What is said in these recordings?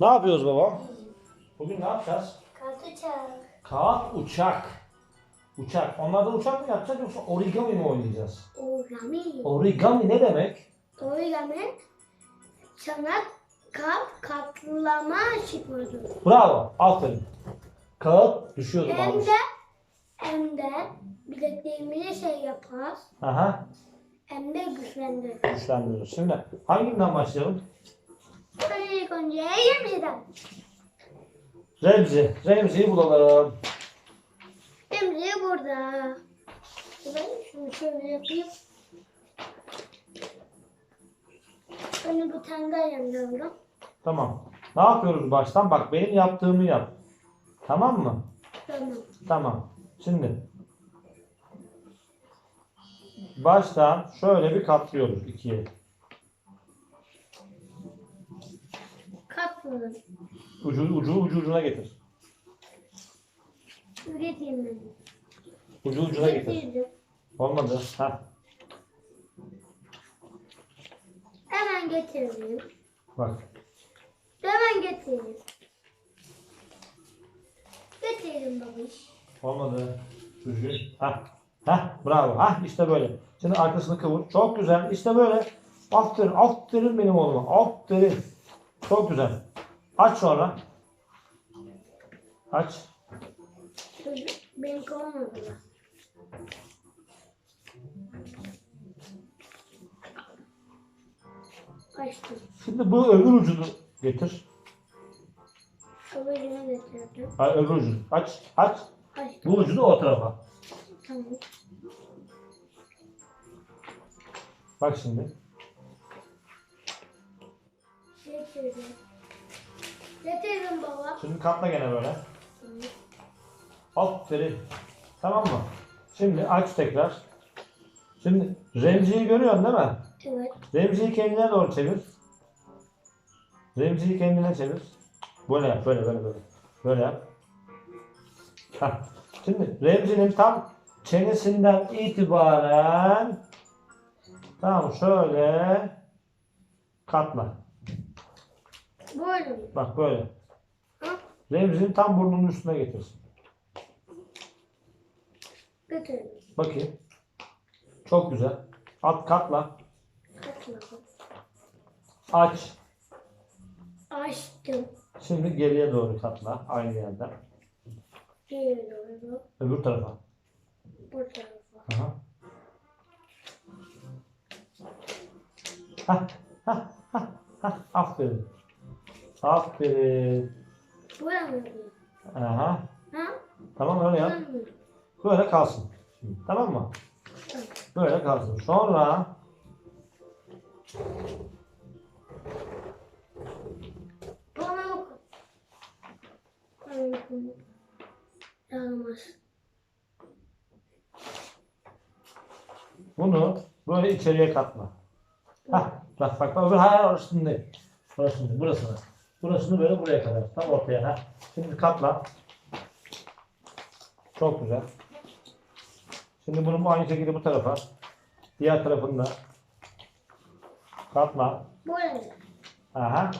Ne yapıyoruz baba? Bugün ne yapacağız? Kalkacak. Kağıt uçak. Uçak. Onlardan uçak mı yapacağız yoksa origami mi oynayacağız? Origami. Origami ne demek? Origami sana kap katlama çıkmadı. Bravo. Aferin. Kağıt düşüyordu Hem babuş. de hem de bileklerimize şey yapar. Aha. Hem de güçlendirir. Güçlendiriyoruz. Şimdi hanginden başlayalım? İlk önce yemeden. Remzi. Remzi'yi bulalım. Emre burada. Ben şunu şöyle yapayım. Ben bu tanga yanıyorum. Tamam. Ne yapıyoruz baştan? Bak benim yaptığımı yap. Tamam mı? Tamam. Tamam. Şimdi baştan şöyle bir katlıyoruz ikiye. Katmadım. Ucu ucu ucu ucuna getir. Üreteyim ben. Ucu ucuna getir. Getirdim. Olmadı. Ha. Hemen getireyim. Bak. Hemen getireyim. Getirdim babiş. Olmadı. Düzgün. Ha. Ha. Bravo. Ha işte böyle. Şimdi arkasını kıvır. Çok güzel. İşte böyle. Aferin. Aferin benim oğluma. Aferin. Çok güzel. Aç sonra. Aç. Çocuk beni kovmadılar. Açtım. Şimdi bu öbür ucunu getir. Öbürünü getirdim. Ha, öbür ucunu. Aç. Aç. Açtım. Bu ucunu o tarafa. Tamam. Bak şimdi. Getirdim baba. Şimdi katla gene böyle. Aferin. Tamam mı? Şimdi aç tekrar. Şimdi Remzi'yi görüyorsun değil mi? Evet. Remzi'yi kendine doğru çevir. Remzi'yi kendine çevir. Böyle yap, böyle böyle böyle. Böyle yap. Şimdi Remzi'nin tam çenesinden itibaren tamam şöyle katla. Böyle mi? Bak böyle. Ha? Remzi'nin tam burnunun üstüne getir. Getirdim. Bakayım. Çok güzel. At katla. Katladım. Aç. Açtım. Şimdi geriye doğru katla. Aynı yerden. Geri doğru. Öbür tarafa. Bu tarafa. Aha. Hah, hah, hah, hah. Aferin. Aferin. Mı yapayım? Aha. Ha? Tamam öyle yap. Böyle kalsın. Tamam mı? Böyle kalsın. Sonra Bana bak. Bana bunu böyle içeriye katla. Hah. Bak bak bak. Hayır orasını değil. Orasını değil. Burasını. Böyle buraya kadar. Tam ortaya. Ha. Şimdi katla. Çok güzel. Şimdi bunu bu aynı şekilde bu tarafa. Diğer tarafını da katla. Buraya. Aha.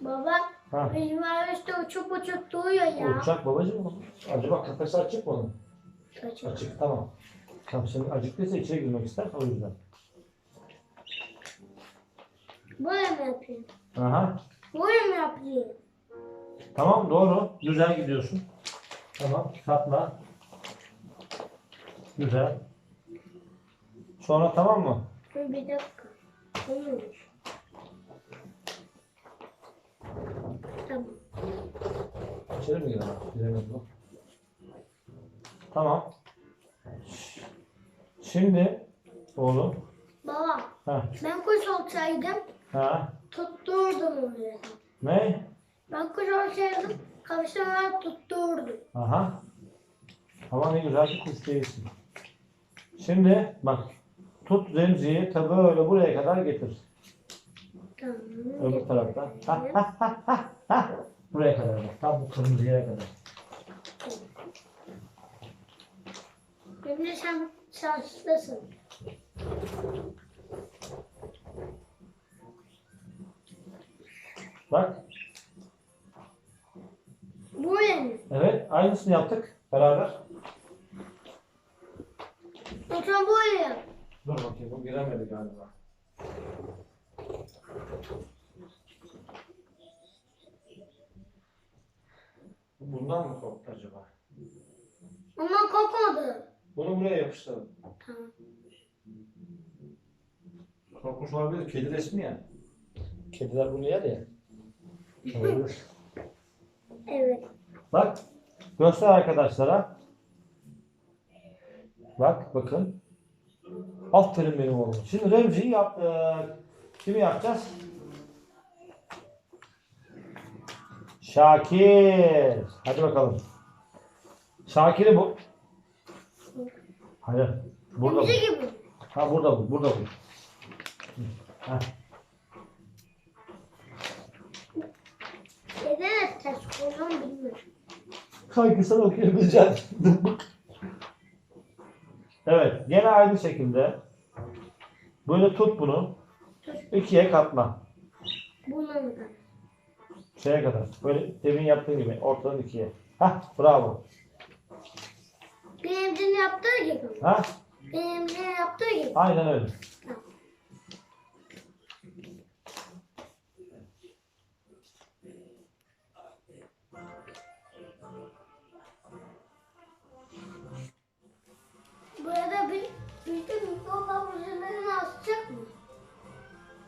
Baba. Ha. Benim üstte uçup uçup duruyor ya. Uçak babacığım. Acaba kafesi açık mı onun? Kaçıyor. Açık tamam. Tamam şimdi acıktıysa içeri girmek ister o yüzden. Buraya mı yapayım? Aha. Buraya mı yapayım? Tamam doğru. Güzel gidiyorsun. Tamam katla. Güzel. Sonra tamam mı? Bir dakika. Olmuyor. Tamam. İçeri mi girelim? Girelim bu. Tamam. Şimdi oğlum. Baba. Ha. Ben kuş olsaydım Ha. tutturdum oraya. Ne? Ben kuş olsaydım kavşağına tutturdum. Aha. Ama ne güzel bir kuş değilsin. Şimdi bak. Tut Remzi'yi tabi öyle buraya kadar getir. Tamam. Öbür tarafta. Ha, ha, ha, ha, ha. Buraya kadar bak. Tam bu kırmızı yere kadar. Şimdi sen şanslısın. Bak. Böyle mi? Evet. Aynısını yaptık beraber. Lütfen böyle yap. Dur bakayım bu giremedi galiba. Bu Bundan mı koptu acaba? Ama kopmadı. Bunu buraya yapıştıralım. Tamam. Kopmuş olabilir. Kedi resmi ya. Kediler bunu yer ya. Olabilir. Evet. Bak. Göster arkadaşlara. Bak bakın. Aferin benim oğlum. Şimdi Remzi'yi yaptık. Kimi yapacağız? Şakir. Hadi bakalım. Şakir'i bu. Hayır. Burada bu. Ha burada bu. Burada bu. Ha. Neden ters bilmiyorum. Sen okuyabileceksin. evet. Gene aynı şekilde. Böyle tut bunu. ikiye katla. Mı kadar? Şeye kadar. Böyle demin yaptığın gibi. Ortadan ikiye. Hah bravo. Benimkinin yaptığı gibi. Ha Benimkinin yaptığı gibi. aynen öyle. Tamam.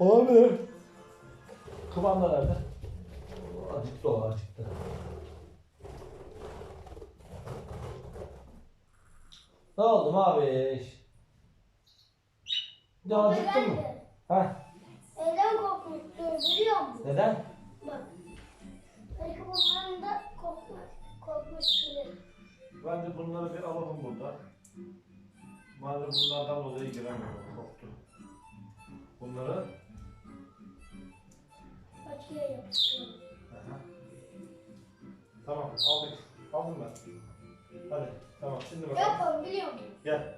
Abi. Kumanda nerede? Acıktı o acıktı. Ne oldu abi? Ne acıktın mı? Heh. Neden korkmuştur biliyor musun? Neden? Bak. Belki bunların da korkmuş, korkmuştur. Bence bunları bir alalım burada. Madem bunlardan dolayı giremiyorum, korktu. Bunları Yapıştıralım. Aha. Tamam aldık. Aldım ben. Hadi tamam şimdi bakalım. Yapalım biliyor musun? Gel.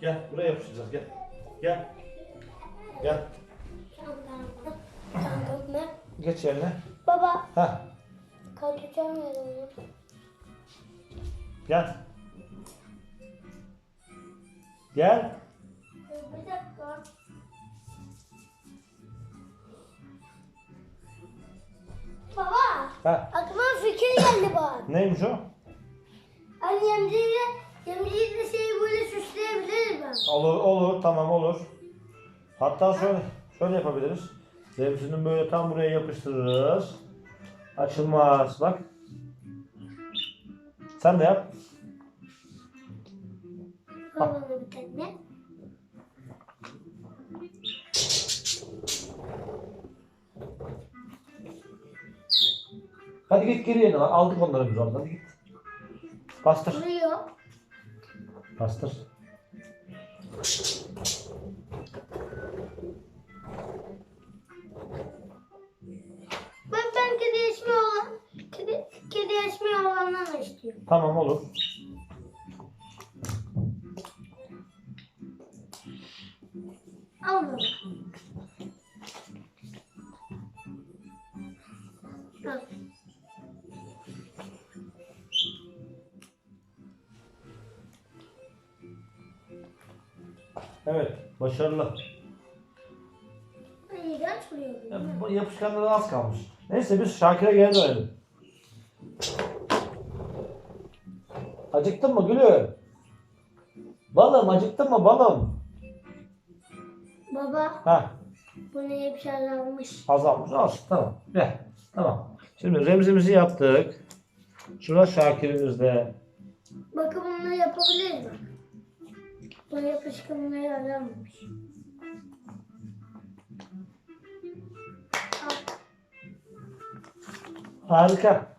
Gel buraya yapıştıracağız gel. Gel. Gel. Çantamda. Çantamda. Geç yerine. Baba. Heh. Kalkacağım yanına. Gel. Gel. Bir dakika. Heh. Aklıma fikir geldi bak. Neymiş o? Hani yemciyle, yemciyle şeyi böyle süsleyebiliriz ben. Olur olur tamam olur. Hatta şöyle şöyle yapabiliriz. Remzinin böyle tam buraya yapıştırırız. Açılmaz bak. Sen de yap. Al bana bir tane. Hadi git geriye lan. Aldık onları biz oradan. Hadi git. Bastır. Duruyor. Bastır. Ben, ben kedi ismi olan, kedi, kedi ismi olandan istiyorum. Tamam olur. Neyse biz Şakir'e geri dönelim. Acıktın mı gülüm? Balım acıktın mı balım? Baba Ha bu ne hep almış. azalmış az tamam. Gel. Tamam. Şimdi remzimizi yaptık. Şurada Şakir'imiz de. Bakın bunu yapabiliriz bak. Bu yapışkanlığı yaramamış. Al. Harika.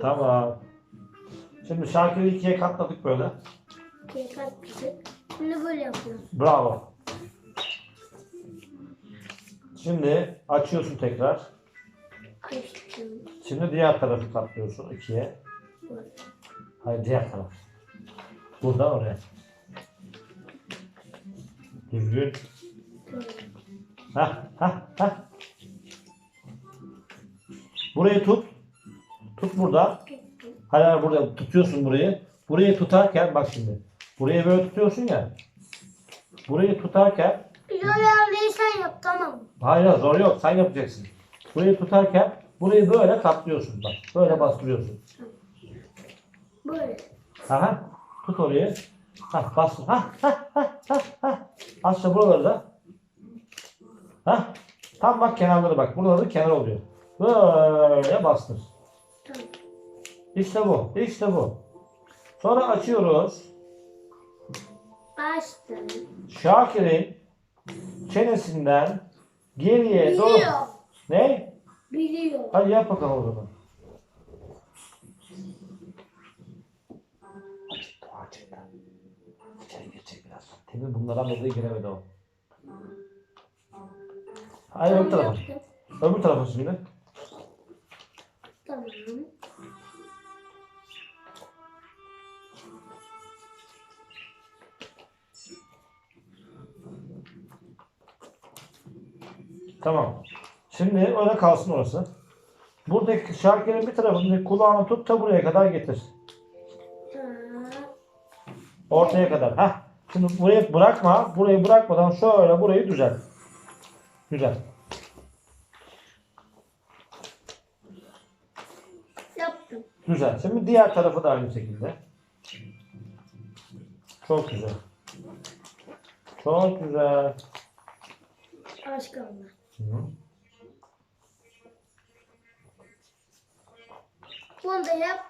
Tamam. Şimdi Şakir'i ikiye katladık böyle. İkiye katladık. Şimdi böyle yapıyoruz. Bravo. Şimdi açıyorsun tekrar. Açtım. Şimdi diğer tarafı katlıyorsun ikiye. Hayır diğer taraf. Buradan oraya. Düzgün. Böyle. Hah, hah, hah. Burayı tut. Tut burada. Hayır burada tutuyorsun burayı. Burayı tutarken bak şimdi. Burayı böyle tutuyorsun ya. Burayı tutarken Joyaldeyi sen yap tamam. hayır zor yok sen yapacaksın. Burayı tutarken burayı böyle katlıyorsun bak. Böyle bastırıyorsun. Böyle. Aha. Tut orayı. Hah bastır. Hah hah hah hah. Aşağı buraları da. Hah. Tam bak kenarları bak. Buraları kenar oluyor. Böyle bastır. İşte bu. İşte bu. Sonra açıyoruz. Açtım. Şakir'in çenesinden geriye doğru. Ne? Biliyor. Hadi yap bakalım o zaman. Acıktı, acıktı. İçeri girecek biraz. Temin bunlardan dolayı giremedi o. Hayır öbür tarafa. yaptım. Öbür tarafa şimdi. Tamam. Tamam. Şimdi öyle kalsın orası. Buradaki şarkının bir tarafını kulağını tut ta buraya kadar getir. Ortaya kadar. Heh. Şimdi burayı bırakma. Burayı bırakmadan şöyle burayı düzelt. Güzel. Yaptım. Güzel. Şimdi diğer tarafı da aynı şekilde. Çok güzel. Çok güzel. Az kaldı. Hı. Bunu da yap.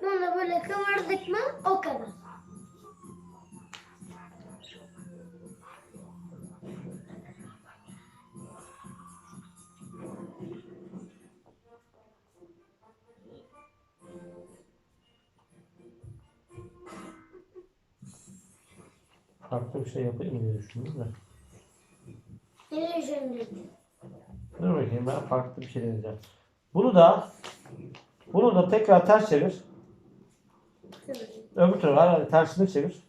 Bunu da böyle kıvırdık mı o kadar. Farklı bir şey yapayım diye düşündüm de. Ne düşündün? Dur bakayım ben farklı bir şey deneyeceğim. Bunu da bunu da tekrar ters çevir. Öbür tarafa hadi tersini çevir.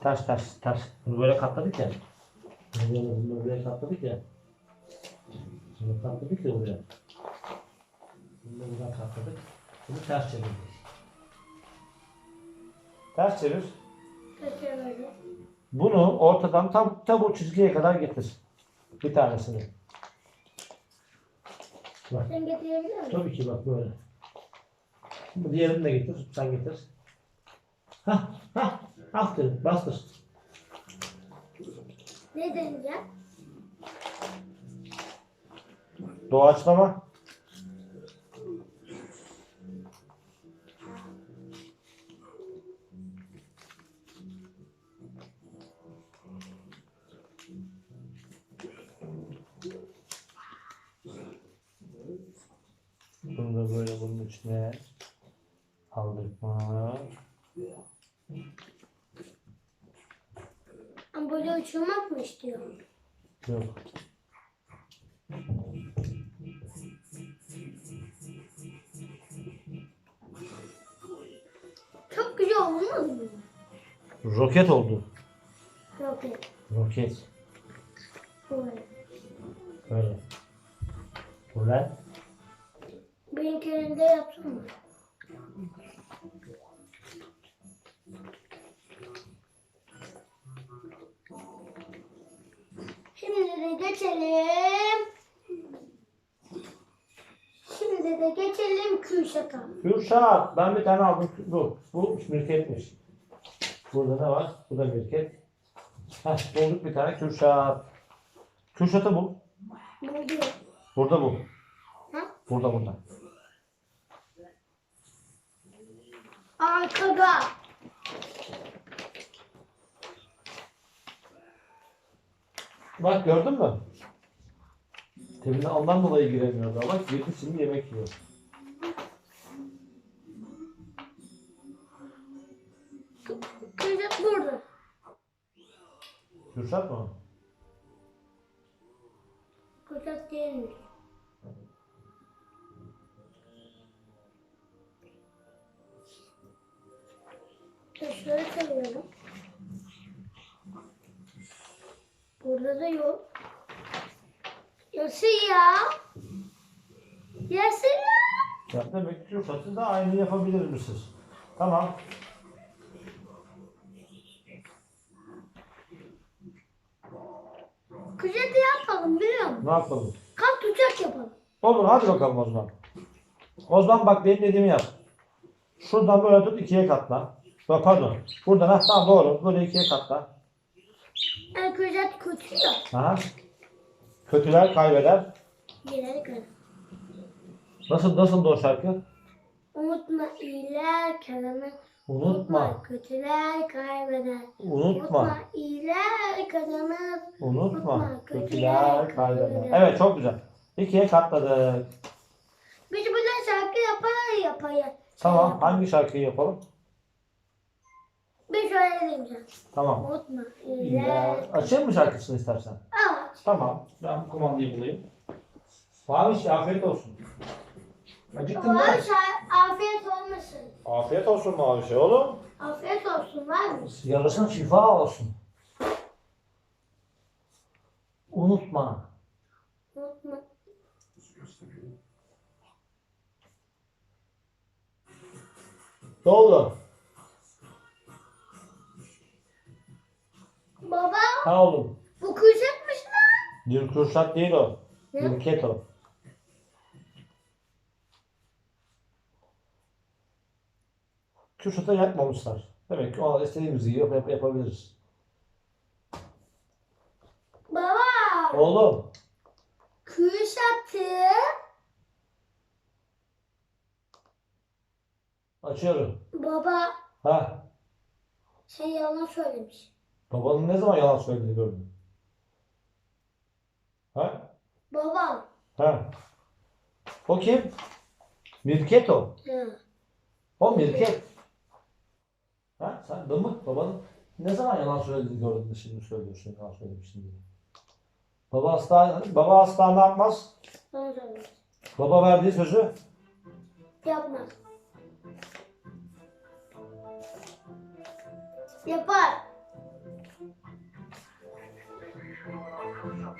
Ters ters ters. Bunu böyle katladık ya. Bunu böyle katladık ya. Bunu katladık ya buraya. Bunu da buradan katladık. Bunu ters çevirdik. Ters çevir. Tekrar böyle. Bunu ortadan tam, tam bu çizgiye kadar getir. Bir tanesini. Bak. Sen getirebilir misin? Tabii ki bak böyle. Bu diğerini de getir. Sen getir. Hah hah. Aferin. Bastır. Ne deneyeceğim? Doğaçlama. Bunu da böyle bunun içine aldırma. Ama böyle uçurmak mı istiyor? Yok. Çok güzel olmadı mı? Roket oldu. Roket. Roket. Böyle. Böyle. Böyle. Benimkini de yapsın mı? Şimdi de geçelim. Şimdi de geçelim Kürşat'a. Kürşat. Ben bir tane aldım. Bu. Bu mirketmiş. Burada ne var? Bu da mirket. Heh, bulduk bir tane Kürşat. Kürşat'ı bul. Buldu. Burada bul. Ha? Burada burada. Arkada. Bak gördün mü? Teminde ondan dolayı giremiyordu. Bak girdi şimdi yemek yiyor. Kürşat burada. Kürşat mı? Kürşat değilmiş. Şöyle çeviriyorum. Burada da yok. Nasıl ya? Nasıl ya? Demek ki Kürşat'ı da aynı yapabilir misiniz? Tamam. Kıcırtı yapalım biliyor musun? Ne yapalım? Kalk uçak yapalım. Olur hadi bakalım o zaman. O zaman bak benim dediğimi yap. Şuradan böyle tut ikiye katla. Bak pardon. Buradan ha tamam doğru. Böyle ikiye katla. Yani kıcırt kötü ya. Aha. Kötüler kaybeder. Gidelim kadar. Nasıl nasıl o şarkı? Unutma iyiler kazanır. Unutma. Kötüler kaybeder. Unutma. iyiler kazanır. Unutma. Kötüler kaybeder. Evet çok güzel. İkiye katladık. Biz burada şarkı yapar yapar. Tamam. Hangi şarkıyı yapalım? Bir şöyle sana. Tamam. Unutma iyiler. açayım mı şarkısını istersen? Evet. Tamam. Ben bu kumandayı bulayım. Maviş afiyet olsun. Acıktın mı? Var afiyet olmasın. Afiyet olsun Maviş oğlum. Afiyet olsun var mı? Yarasın şifa olsun. Unutma. Unutma. Doğru. Baba Ha oğlum. bu kuşakmış lan. Bir kürşat değil o. Bir keto. Kürşat'a yakmamışlar. Demek ki ona istediğimizi yap, yap, yapabiliriz. Baba Oğlum. kuşatı Açıyorum. baba Ha. sen yalan söylemiş. Babanın ne zaman yalan söylediğini gördün? Ha? Baba. Ha. O kim? Mirket o. Hı. O Mirket. Ha? Sen dımık babanın ne zaman yalan söylediğini gördün de şimdi söylüyorsun yalan söylemişsin diye. Baba hasta, baba hasta ne yapmaz? Söylemiş. Baba verdiği sözü Yapmaz. Yapar.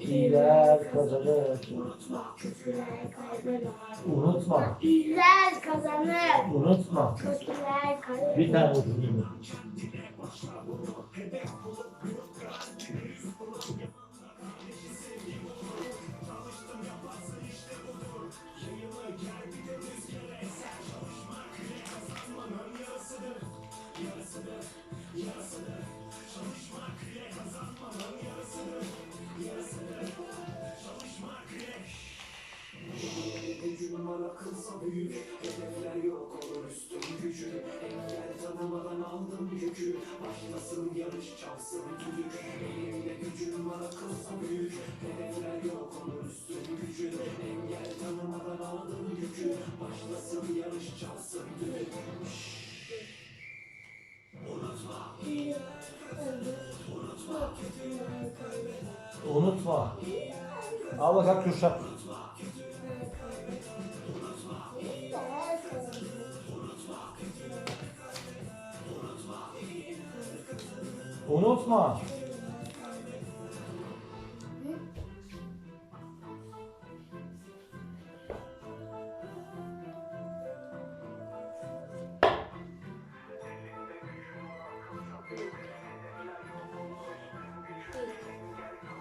İyiler kazanır. Unutma. İyiler kazanır. Unutma. Kötüler kaybeder. Bir tane ucunu. Çalsın düdük Elimde gücüm var akılsa büyük Hedefler yok olur üstün gücü Engel tanımadan aldım yükü Başlasın yarış çalsın düdük Unutma. Al bakalım Kürşat. Unutma.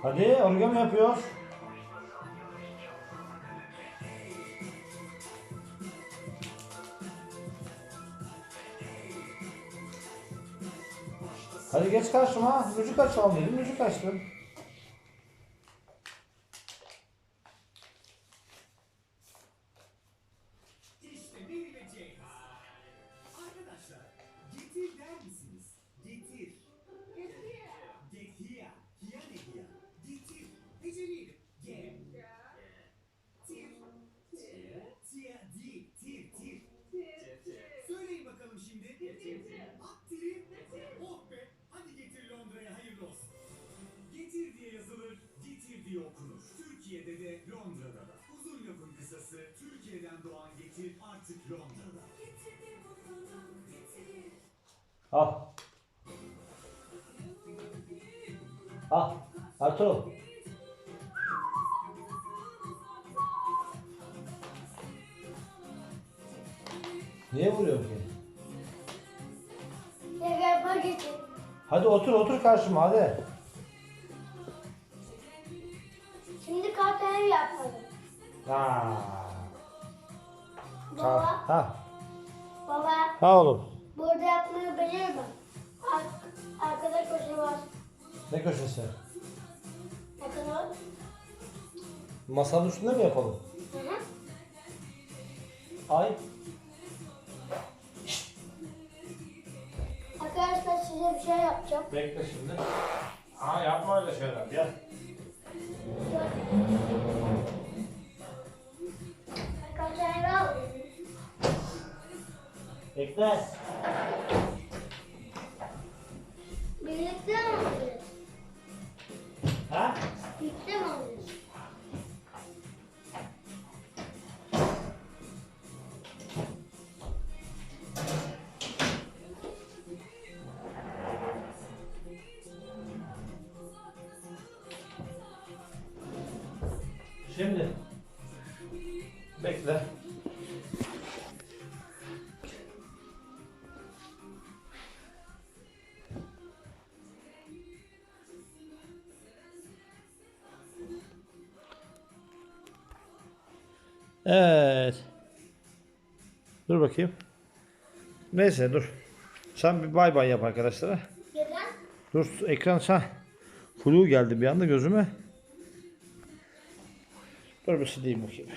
Hadi origami yapıyoruz. Hadi geç karşıma. Müzik açalım dedim. Müzik açtım. Al. Al. Ertuğrul. Niye vuruyorsun ki? Yapmak için. Hadi otur otur karşıma hadi. Şimdi kalkan ev yapmadım. Ha. Baba, Ha. baba Ha oğlum. burada yapmayı bilir mi? Ar- arkada köşe var. Ne köşesi? Bakın o. Masanın üstünde mi yapalım? Hı hı. Ay. Arkadaşlar size bir şey yapacağım. Bekle şimdi. Aa yapma öyle şeyler gel. Kalkan evi al. Bekle. Mi alacağız? Ha? Mi alacağız? Şimdi. Bekle. Bakayım. Neyse dur. Sen bir bay bay yap arkadaşlara. Dur ekran sen. Flu geldi bir anda gözüme. Dur bir sileyim bakayım.